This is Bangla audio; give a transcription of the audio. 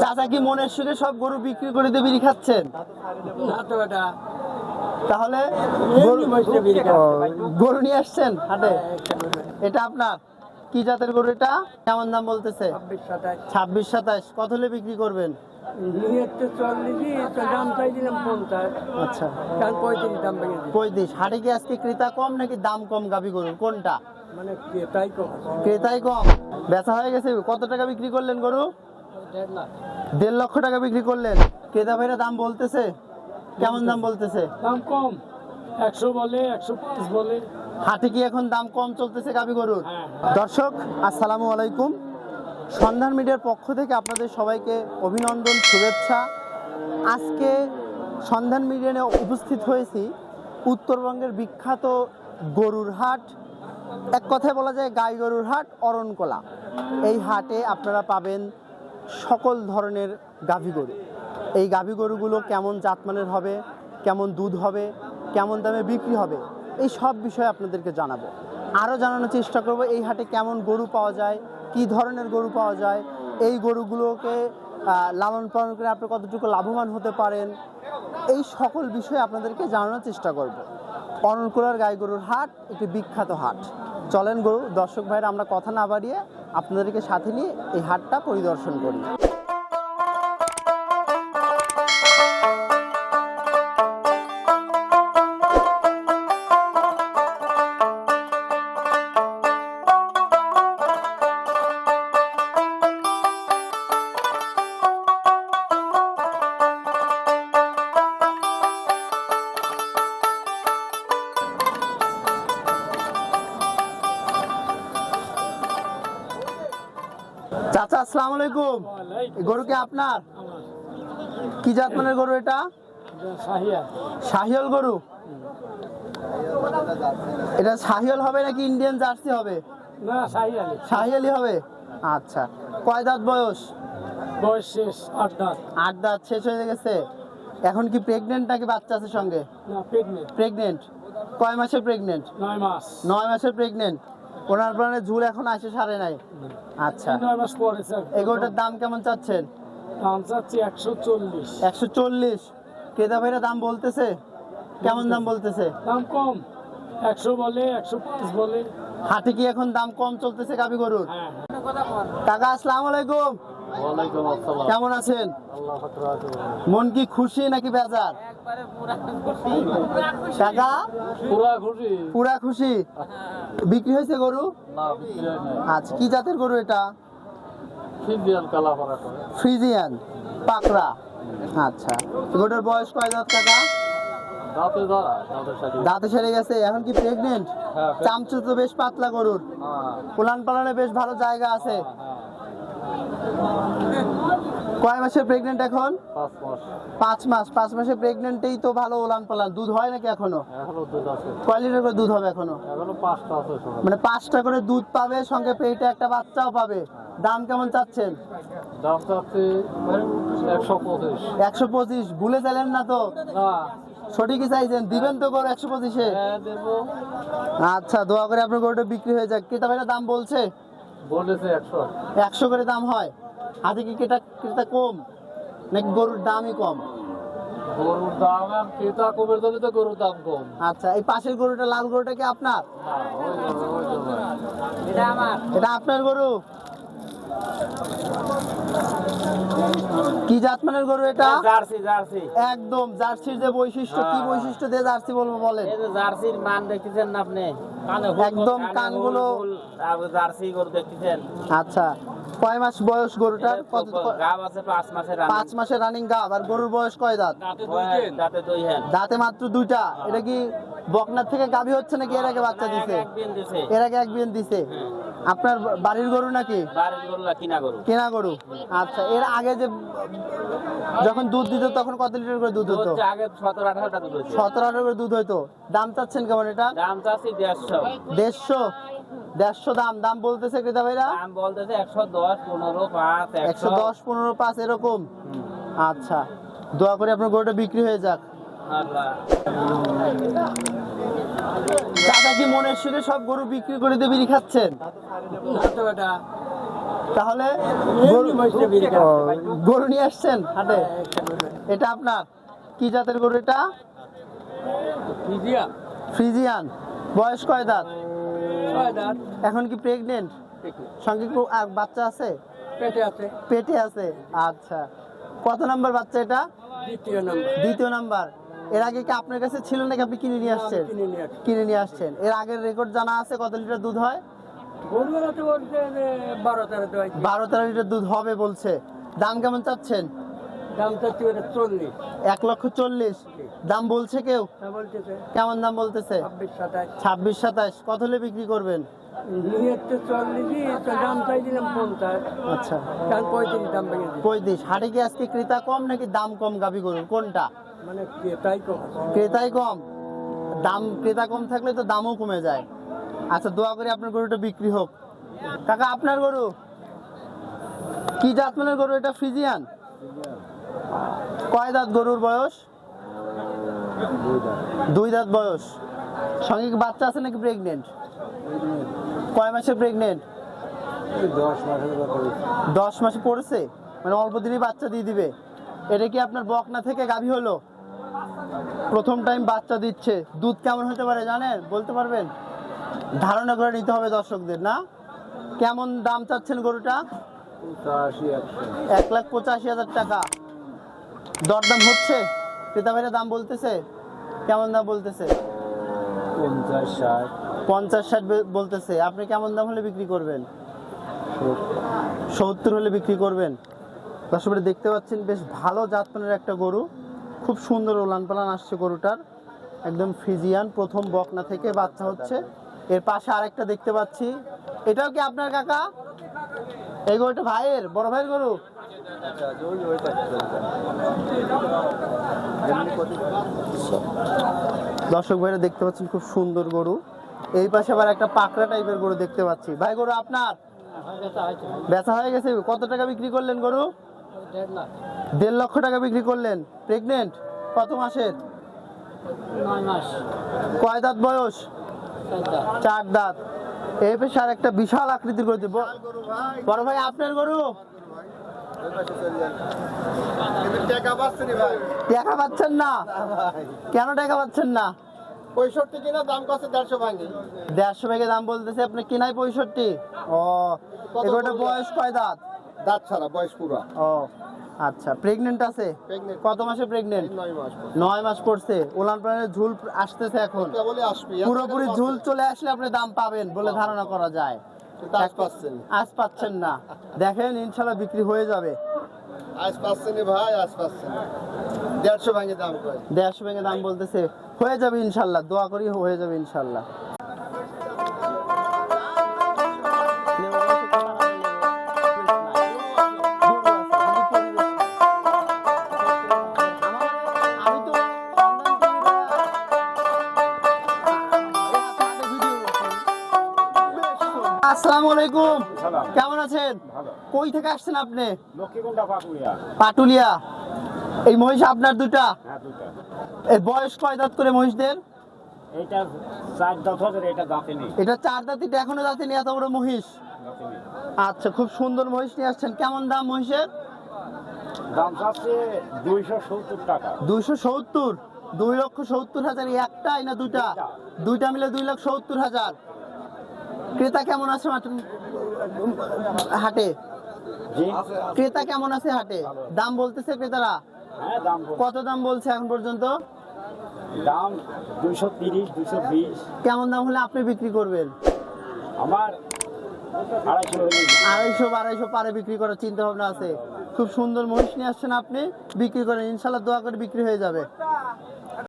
চাচা কি মনের সুখে সব গরু বিক্রি করে দিয়ে বিড়ি খাচ্ছেন? তাহলে গরু নিয়ে আসছেন হাটে? এটা আপনার? কি জাতের গরু এটা? কেমন দাম বলতেছে? ছাব্বিশ সাতাশ। কত হলে বিক্রি করবেন? নিয়ে তো চল্লিশই তো দাম চাইছিলাম পঞ্চাশ আচ্ছা। কারণ পঁয়ত্রিশ। দাম ভেঙে দিই পঁয়ত্রিশ হাটে কি আজকে ক্রেতা কম নাকি দাম কম গাবি গরুর? কোনটা? মানে কম। ক্রেতাই কম। বেচা হয়ে গেছে। কত টাকা বিক্রি করলেন গরু? দেড় লক্ষ। টাকা বিক্রি করলেন। ক্রেতা ভাইরা দাম বলতেছে? কেমন দাম বলতেছে? দাম কম। একশো বলে একশো পাঁচ বলে। হাটে কি এখন দাম কম চলতেছে গাবি গরুর? হ্যাঁ। দর্শক আসসালামু আলাইকুম। সন্ধান মিডিয়ার পক্ষ থেকে আপনাদের সবাইকে অভিনন্দন শুভেচ্ছা। আজকে সন্ধান মিডিয়া নিয়ে উপস্থিত হয়েছি উত্তরবঙ্গের বিখ্যাত গরুর হাট। এক কথায় বলা যায় গাই গরুর হাট অরণকলা। এই হাটে আপনারা পাবেন সকল ধরনের গাভী গরু। এই গাভী গরুগুলো কেমন জাতমানের হবে, কেমন দুধ হবে, কেমন দামে বিক্রি হবে, এই সব বিষয়ে আপনাদেরকে জানাব। আরও জানানোর চেষ্টা করব, এই হাটে কেমন গরু পাওয়া যায়, কি ধরনের গরু পাওয়া যায়, এই গরুগুলোকে লালন পালন করে আপনি কতটুকু লাভবান হতে পারেন, এই সকল বিষয়ে আপনাদেরকে জানানোর চেষ্টা করব। অনলকুলার গাই গরুর হাট, একটি বিখ্যাত হাট। চলেন গরু, দর্শক ভাইরা, আমরা কথা না বাড়িয়ে আপনাদেরকে সাথে নিয়ে এই হাটটা পরিদর্শন করি। আসসালামু আলাইকুম। গরু কি আপনার? কি জাত মানের গরু এটা? শাহিয়া শাহিয়াল গরু? এটা শাহিয়াল হবে নাকি ইন্ডিয়ান জার্সি হবে? না শাহিয়ালি। শাহিয়ালি হবে? আচ্ছা। কয় দাঁত বয়স? বয়স শেষ আট দাঁত। আট দাঁত শেষ হয়ে গেছে। এখন কি প্রেগনেন্ট নাকি বাচ্চা আছে সঙ্গে? না প্রেগনেন্ট প্রেগনেন্ট কয় মাসের প্রেগনেন্ট নয় মাস। নয় মাসের প্রেগনেন্ট ওনার প্রাণে ঝুল এখন আসে সারে নাই। আচ্ছা। নয় মাস পরে স্যার। এগুলোটার দাম কেমন চাচ্ছেন? দাম চাচ্ছি একশো চল্লিশ। একশো চল্লিশ? ক্রেতা ভাইরা দাম বলতেছে? কেমন দাম বলতেছে? দাম কম। একশো বলে একশো পাঁচ বলে। হাটে কি এখন দাম কম চলতেছে গাবি গরুর? টাকা কাকা আসসালামু আলাইকুম। কেমন আছেন? মন কি খুশি নাকি বেজার? কাকা? পুরা খুশি। বিক্রি হয়েছে গরু? না বিক্রি হয় না আচ্ছা কি জাতের গরু এটা? ফ্রিজিয়ান পাকড়া। আচ্ছা গরুটার বয়স কয় দাঁত কাকা? দাঁতে সেরে। গেছে এখন কি প্রেগনেন্ট হ্যাঁ, চামচু তো বেশ পাতলা গরুর। হ্যাঁ। পোলান পালানে বেশ ভালো জায়গা আছে। কয় মাসের প্রেগনেন্ট এখন? পাঁচ মাস। পাঁচ মাস। পাঁচ মাসের প্রেগনেন্টেই তো ভালো ওলান পালান। দুধ হয় নাকি এখনও? কয় লিটার করে দুধ হবে এখনও? মানে পাঁচটা করে দুধ পাবে সঙ্গে পেটে একটা বাচ্চাও পাবে। দাম কেমন চাচ্ছেন? একশো পঁচিশ। ভুলে চাইলেন না তো? সঠিকই চাইছেন। দিবেন তো গরু একশো পঁচিশে? হ্যাঁ আচ্ছা দোয়া করে আপনার গরুটা বিক্রি হয়ে যাক। ক্রেতা ভাইরা দাম বলছে? বলেছে একশো। একশো করে দাম হয়। হাতে কি ক্রেতা ক্রেতা কম? নাকি গরুর দামই কম? গরুর দাম আর ক্রেতা কমের জন্য তো গরুর দাম কম। আচ্ছা এই পাশের গরুটা লাল গরুটা কি আপনার? এটা গরু। এটা আপনার গরু? কি জাতমানের গরু এটা? Jersey Jersey. একদম জার্সির যে বৈশিষ্ট্য কি বৈশিষ্ট্য দিয়ে জার্সি বলব বলেন? এই যে জার্সির মান দেখতেছেন না আপনি? কানে একদম কানে কানগুলো- জার্সি গরু দেখতেছেন? আচ্ছা কয় মাস বয়স গরুটার? কত গাব আছে পাঁচ মাসের রানিং পাঁচ মাসের রানিং গাব আর গরুর বয়স কয় দাঁত? দাঁতে দুই হ্যাঁ। দাঁতে মাত্র দুইটা। এটা কি বকনার থেকে গাভী হচ্ছে নাকি এর আগে বাচ্চা দিছে? একদিন দিছে। এর আগে এক বিয়ান দিছে। আপনার বাড়ির গরু নাকি? বাড়ির গরু না কিনা গরু। কেনা গরু। আচ্ছা এর আগে যে যখন দুধ দিত তখন কত লিটার করে দুধ হতো? আগে সতেরো আঠারোটা দুধ সতেরো আঠারো করে দুধ হইতো দাম চাচ্ছেন কেমন এটা? দাম চাচ্ছি দেড়শো। দেড়শো? দেড়শো দাম। দাম বলতেছে ক্রেতা ভাইরা? দাম বলতেছে একশো দশ পনেরো পাঁচ একশো। দশ পনেরো পাঁচ এরকম? আচ্ছা। দোয়া করে আপনার গরুটা বিক্রি হয়ে যাক। চাচা কি মনের সুখে সব গরু বিক্রি করে দিয়ে বিড়ি খাচ্ছেন তাহলে গরু- নিয়ে আসছেন হাটে? এটা আপনার? কি জাতের গরু এটা? ফ্রিজিয়ান। বয়স কয় দাঁত? এখন কি প্রেগনেন্ট সঙ্গে বাচ্চা আছে? পেটে আছে। আচ্ছা। কত নাম্বার বাচ্চা এটা? দ্বিতীয় নাম্বার। এর আগে কি আপনার কাছে ছিল নাকি আপনি কিনে নিয়ে আসছেন? কিনে নিয়ে আসছেন। এর আগের রেকর্ড জানা আছে কত লিটার দুধ হয়? বারো তেরো লিটার দুধ হবে বলছে। দাম কেমন চাচ্ছেন? দাম চাচ্ছি ওটা চল্লিশ। এক লক্ষ চল্লিশ। দাম বলছে কেউ? কেমন দাম বলতেছে? ছাব্বিশ সাতাশ। কত হলে বিক্রি করবেন? আচ্ছা। পঁয়ত্রিশ হাটে কি আজকে ক্রেতা কম নাকি দাম কম গাবি করুন কোনটা? মানে তাই কম। ক্রেতাই কম। দাম ক্রেতা কম থাকলে তো দামও কমে যায়। আচ্ছা দোয়া করি আপনার গরুটা বিক্রি হোক। কাকা, আপনার গরু? কি জাত মানের গরু এটা? ফ্রিজিয়ান কয় দাঁত গরুর বয়স? দুই দাঁত বয়স। সঙ্গে বাচ্চা আছে নাকি প্রেগনেন্ট কয় মাসের প্রেগনেন্ট দশ মাসে পড়েছে? মানে অল্প দিনই বাচ্চা দিয়ে দিবে। এটা কি আপনার বকনা থেকে গাভী হলো? প্রথম টাইম বাচ্চা দিচ্ছে। দুধ কেমন হতে পারে জানেন? বলতে পারবেন? ধারণা করে নিতে হবে দর্শকদের না? কেমন দাম চাচ্ছেন গরুটা? এক লাখ পঁচাশি হাজার টাকা। দরদাম হচ্ছে? ক্রেতা ভাইরা দাম বলতেছে? কেমন দাম বলতেছে? পঞ্চাশ ষাট। পঞ্চাশ ষাট বলতেছে। আপনি কেমন দাম হলে বিক্রি করবেন? সত্তর। হলে বিক্রি করবেন। দর্শকরা দেখতে পাচ্ছেন বেশ ভালো জাতমানের একটা গরু। খুব সুন্দর ওলান পালান আসছে গরুটার। একদম ফিজিয়ান প্রথম বকনা থেকে বাচ্চা হচ্ছে। এর পাশে আরেকটা দেখতে পাচ্ছি। এটাও কি আপনার কাকা? এই গরুটা ভাইয়ের বড় ভাইয়ের গরু? দর্শক ভাইরা দেখতে পাচ্ছেন খুব সুন্দর গরু। এই পাশে আবার একটা পাকড়া টাইপের গরু দেখতে পাচ্ছি। ভাই গরু আপনার? বেচা হয়ে গেছে। কত টাকা বিক্রি করলেন গরু? দেড় লক্ষ টাকা বিক্রি করলেন। প্রেগনেন্ট কত মাসের? কয় দাঁত বয়স? চার দাঁত। এই পেশে আর একটা বিশাল আকৃতির দিব। বড় ভাই আপনার গরু? টাকা পাচ্ছেন না? কেন টাকা পাচ্ছেন না? পঁয়ষট্টি কিনা দাম কত দেড়শো ভাঙি। দেড়শো ভেগে দাম বলতেছে আপনি কিনাই পঁয়ষট্টি? ও বয়স কয় দাঁত? দাঁত ছাড়া বয়স পুরা। ও আচ্ছা প্রেগনেন্ট আছে? কত মাসে প্রেগনেন্ট নয় মাস পড়ছে। প্রাণের ঝুল আসতেছে এখন। পুরোপুরি ঝুল চলে আসলে আপনি দাম পাবেন বলে ধারণা করা যায়। আজ পাচ্ছেন। না। দেখেন ইনশাল্লাহ বিক্রি হয়ে যাবে। আজ পাচ্ছেন ভাই আজ পাচ্ছেন। দেড়শো ভাঙি দাম দেড়শো ভেঙে দাম বলতেছে। হয়ে যাবে ইনশাল্লাহ। দোয়া করি হয়ে যাবে ইনশাল্লাহ। আলাইকুম। কেমন আছেন? কই থেকে আসছেন আপনি? পাটুলিয়া। এই মহিষ আপনার দুটা? হ্যাঁ এই বয়স কয় দাঁত করে মহিষদের? এটা চার দাঁত এখনও দাঁতে নিয়ে এত বড় মহিষ? আচ্ছা খুব সুন্দর মহিষ নিয়ে আসছেন। কেমন দাম মহিষের? দাম দুইশো সত্তর টাকা। দুইশো সত্তর? দুই লক্ষ সত্তর হাজার একটাই না দুইটা। দুইটা মিলে দুই লক্ষ সত্তর হাজার। ক্রেতা কেমন আছে হাটে? ক্রেতা কেমন আছে হাটে? দাম বলতেছে ক্রেতারা? হ্যাঁ কত দাম বলছে এখন পর্যন্ত? দাম দুইশো তিরিশ দুইশো বিশ। কেমন দাম হলে আপনি বিক্রি করবেন? আমার আড়াইশো আড়াইশো পারে বিক্রি করার চিন্তা ভাবনা আছে। খুব সুন্দর মহিষ নিয়ে আসছেন আপনি। বিক্রি করেন ইনশাল্লাহ দোয়া করে বিক্রি হয়ে যাবে।